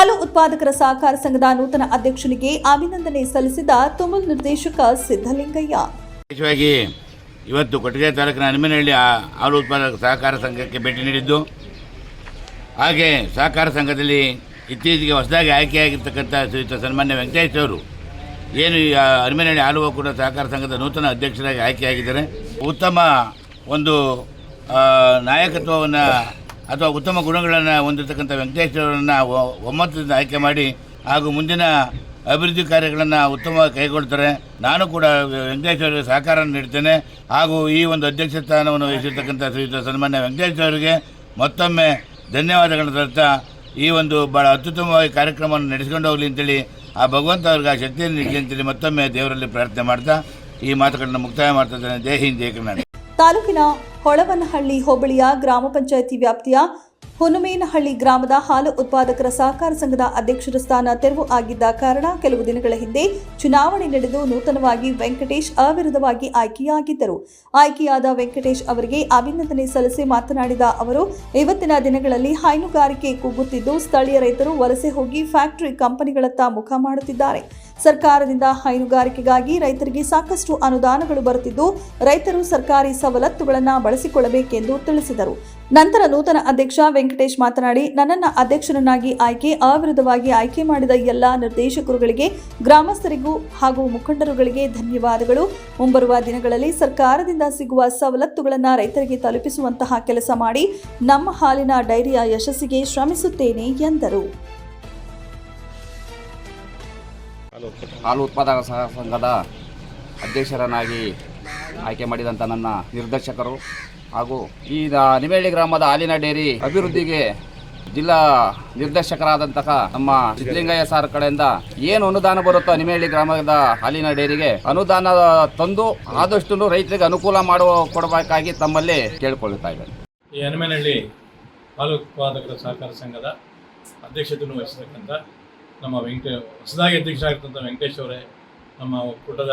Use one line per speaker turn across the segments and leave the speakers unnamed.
ಹಾಲು ಉತ್ಪಾದಕರ ಸಹಕಾರ ಸಂಘದ ನೂತನ ಅಧ್ಯಕ್ಷನಿಗೆ ಅಭಿನಂದನೆ ಸಲ್ಲಿಸಿದ ತುಮಲ್ ನಿರ್ದೇಶಕ ಸಿದ್ದಲಿಂಗಯ್ಯ
ವಿಶೇಷವಾಗಿ ಇವತ್ತು ಕೊಟ್ಟಿಗೆ ತಾಲೂಕಿನ ಹನುಮನಹಳ್ಳಿ ಹಾಲು ಉತ್ಪಾದಕ ಸಹಕಾರ ಸಂಘಕ್ಕೆ ಭೇಟಿ ನೀಡಿದ್ದು, ಹಾಗೆ ಸಹಕಾರ ಸಂಘದಲ್ಲಿ ಇತ್ತೀಚೆಗೆ ಹೊಸದಾಗಿ ಆಯ್ಕೆಯಾಗಿರ್ತಕ್ಕಂಥ ಶ್ರೀಯುತ ಸನ್ಮಾನ್ಯ ವೆಂಕಟೇಶ್ ಅವರು ಏನು ಈ ಹನುಮನಹಳ್ಳಿ ಹಾಲು ಒಕ್ಕೂಟ ಸಹಕಾರ ಸಂಘದ ನೂತನ ಅಧ್ಯಕ್ಷರಾಗಿ ಆಯ್ಕೆಯಾಗಿದ್ದಾರೆ. ಉತ್ತಮ ಒಂದು ನಾಯಕತ್ವವನ್ನು ಅಥವಾ ಉತ್ತಮ ಗುಣಗಳನ್ನು ಹೊಂದಿರತಕ್ಕಂಥ ವೆಂಕಟೇಶ್ವರನ್ನು ಒಮ್ಮತದಿಂದ ಆಯ್ಕೆ ಮಾಡಿ ಹಾಗೂ ಮುಂದಿನ ಅಭಿವೃದ್ಧಿ ಕಾರ್ಯಗಳನ್ನು ಉತ್ತಮವಾಗಿ ಕೈಗೊಳ್ತಾರೆ. ನಾನು ಕೂಡ ವೆಂಕಟೇಶ್ವರಿಗೆ ಸಹಕಾರ ನೀಡ್ತೇನೆ. ಹಾಗೂ ಈ ಒಂದು ಅಧ್ಯಕ್ಷ ಸ್ಥಾನವನ್ನು ವಹಿಸಿರ್ತಕ್ಕಂಥ ಶ್ರೀಯುತ ಸನ್ಮಾನ್ಯ ವೆಂಕಟೇಶ್ವರಿಗೆ ಮತ್ತೊಮ್ಮೆ ಧನ್ಯವಾದಗಳನ್ನು ತರ್ತಾ ಈ ಒಂದು ಭಾಳ ಅತ್ಯುತ್ತಮವಾಗಿ ಕಾರ್ಯಕ್ರಮವನ್ನು ನಡೆಸಿಕೊಂಡು ಹೋಗಲಿ ಅಂತೇಳಿ ಆ ಭಗವಂತ ಅವ್ರಿಗೆ ಆ ಶಕ್ತಿಯನ್ನು ನೀಡಲಿ ಅಂತೇಳಿ ಮತ್ತೊಮ್ಮೆ ದೇವರಲ್ಲಿ ಪ್ರಾರ್ಥನೆ ಮಾಡ್ತಾ ಈ ಮಾತುಗಳನ್ನು ಮುಕ್ತಾಯ ಮಾಡ್ತಾ ಇದ್ದೇನೆ. ಜೈ ಹಿಂದ್, ಜೈ ಕರ್ನಾಟಕ.
ತಾಲೂಕಿನ ಹೊಳವನಹಳ್ಳಿ ಹೋಬಳಿಯ ಗ್ರಾಮ ಪಂಚಾಯಿತಿ ವ್ಯಾಪ್ತಿಯ ಹುನುಮೇನಹಳ್ಳಿ ಗ್ರಾಮದ ಹಾಲು ಉತ್ಪಾದಕರ ಸಹಕಾರ ಸಂಘದ ಅಧ್ಯಕ್ಷರ ಸ್ಥಾನ ತೆರವು ಆಗಿದ್ದ ಕಾರಣ ಕೆಲವು ದಿನಗಳ ಹಿಂದೆ ಚುನಾವಣೆ ನಡೆದು ನೂತನವಾಗಿ ವೆಂಕಟೇಶ್ ಅವಿರೋಧವಾಗಿ ಆಯ್ಕೆಯಾಗಿದ್ದರು. ಆಯ್ಕೆಯಾದ ವೆಂಕಟೇಶ್ ಅವರಿಗೆ ಅಭಿನಂದನೆ ಸಲ್ಲಿಸಿ ಮಾತನಾಡಿದ ಅವರು, ಇವತ್ತಿನ ದಿನಗಳಲ್ಲಿ ಹೈನುಗಾರಿಕೆ ಕುಗ್ಗುತ್ತಿದ್ದು ಸ್ಥಳೀಯ ರೈತರು ವಲಸೆ ಹೋಗಿ ಫ್ಯಾಕ್ಟರಿ ಕಂಪನಿಗಳತ್ತ ಮುಖ ಮಾಡುತ್ತಿದ್ದಾರೆ. ಸರ್ಕಾರದಿಂದ ಹೈನುಗಾರಿಕೆಗಾಗಿ ರೈತರಿಗೆ ಸಾಕಷ್ಟು ಅನುದಾನಗಳು ಬರುತ್ತಿದ್ದು ರೈತರು ಸರ್ಕಾರಿ ಸವಲತ್ತುಗಳನ್ನು ಬಳಸಿಕೊಳ್ಳಬೇಕೆಂದು ತಿಳಿಸಿದರು. ನಂತರ ನೂತನ ಅಧ್ಯಕ್ಷ ವೆಂಕಟೇಶ್ ಮಾತನಾಡಿ, ನನ್ನನ್ನು ಅಧ್ಯಕ್ಷರನ್ನಾಗಿ ಆಯ್ಕೆ ಅವಿರೋಧವಾಗಿ ಆಯ್ಕೆ ಮಾಡಿದ ಎಲ್ಲ ನಿರ್ದೇಶಕರುಗಳಿಗೆ, ಗ್ರಾಮಸ್ಥರಿಗೂ ಹಾಗೂ ಮುಖಂಡರುಗಳಿಗೆ ಧನ್ಯವಾದಗಳು. ಮುಂಬರುವ ದಿನಗಳಲ್ಲಿ ಸರ್ಕಾರದಿಂದ ಸಿಗುವ ಸವಲತ್ತುಗಳನ್ನು ರೈತರಿಗೆ ತಲುಪಿಸುವಂತಹ ಕೆಲಸ ಮಾಡಿ, ನಮ್ಮ ಹಾಲಿನ ಡೈರಿಯ ಯಶಸ್ಸಿಗೆ ಶ್ರಮಿಸುತ್ತೇನೆ ಎಂದರು.
ಹಾಲು ಉತ್ಪಾದಕ ಸಂಘದ ಅಧ್ಯಕ್ಷರನ್ನಾಗಿ ಆಯ್ಕೆ ಮಾಡಿದಂಥ ನನ್ನ ನಿರ್ದೇಶಕರು ಹಾಗೂ ಈ ನಿಮೇಳಿ ಗ್ರಾಮದ ಹಾಲಿನ ಡೇರಿ ಅಭಿವೃದ್ಧಿಗೆ ಜಿಲ್ಲಾ ನಿರ್ದೇಶಕರಾದಂತಹ ನಮ್ಮ ಸಿದ್ದಲಿಂಗಯ್ಯ ಸಾರ್ ಕಡೆಯಿಂದ ಏನು ಅನುದಾನ ಬರುತ್ತೋ ನಿಮೇಳಿ ಗ್ರಾಮದ ಹಾಲಿನ ಡೇರಿಗೆ ಅನುದಾನ ತಂದು ಆದಷ್ಟು ರೈತರಿಗೆ ಅನುಕೂಲ ಮಾಡುವ ಕೊಡಬೇಕಾಗಿ ತಮ್ಮಲ್ಲಿ ಕೇಳಿಕೊಳ್ಳುತ್ತಾ ಇದ್ದಾರೆ
ಈ ಹನುಮೇನಹಳ್ಳಿ ಹಾಲು ಉತ್ಪಾದಕರ ಸಹಕಾರ ಸಂಘದ ಅಧ್ಯಕ್ಷತೆಯನ್ನು ವಹಿಸತಕ್ಕಂಥ ನಮ್ಮ ವೆಂಕಟೇ, ಹೊಸದಾಗಿ ಅಧ್ಯಕ್ಷರಾಗಿರ್ತಂಥ ವೆಂಕಟೇಶ್ ಅವರೇ, ನಮ್ಮ ಒಕ್ಕೂಟದ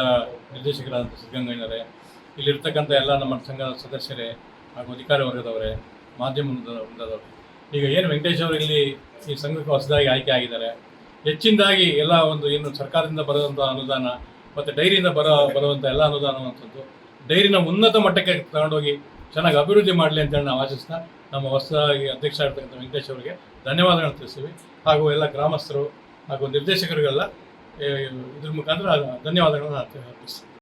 ನಿರ್ದೇಶಕರಾದಂಥ ಸಿದ್ದಗಂಗಯ್ಯನವರೇ ಇಲ್ಲಿರ್ತಕ್ಕಂಥ ಎಲ್ಲ ನಮ್ಮ ಸಂಘದ ಸದಸ್ಯರೇ ಹಾಗೂ ಅಧಿಕಾರಿ ವರ್ಗದವರೇ, ಮಾಧ್ಯಮ ವೃಂದದವರು. ಈಗ ಏನು ವೆಂಕಟೇಶ್ ಅವರು ಇಲ್ಲಿ ಈ ಸಂಘಕ್ಕೆ ಹೊಸದಾಗಿ ಆಯ್ಕೆ ಆಗಿದ್ದಾರೆ? ಹೆಚ್ಚಿನದಾಗಿ ಎಲ್ಲ ಒಂದು ಏನು ಸರ್ಕಾರದಿಂದ ಬರುವಂಥ ಅನುದಾನ ಮತ್ತು ಡೈರಿಯಿಂದ ಬರೋ, ಬರುವಂಥ ಎಲ್ಲ ಅನುದಾನವಂಥದ್ದು ಡೈರಿನ ಉನ್ನತ ಮಟ್ಟಕ್ಕೆ ತಗೊಂಡೋಗಿ ಚೆನ್ನಾಗಿ ಅಭಿವೃದ್ಧಿ ಮಾಡಲಿ ಅಂತೇಳಿ ನಾವು ಆಶಿಸ್ತಾ ನಮ್ಮ ಹೊಸದಾಗಿ ಅಧ್ಯಕ್ಷ ಆಗಿರ್ತಕ್ಕಂಥ ವೆಂಕಟೇಶ್ ಅವರಿಗೆ ಧನ್ಯವಾದಗಳನ್ನು ತಿಳಿಸ್ತೀವಿ. ಹಾಗೂ ಎಲ್ಲ ಗ್ರಾಮಸ್ಥರು ಹಾಗೂ ನಿರ್ದೇಶಕರಿಗೆಲ್ಲ ಇದ್ರ ಮುಖಾಂತರ ಧನ್ಯವಾದಗಳನ್ನು ಅರ್ಪಿಸ್ತೀವಿ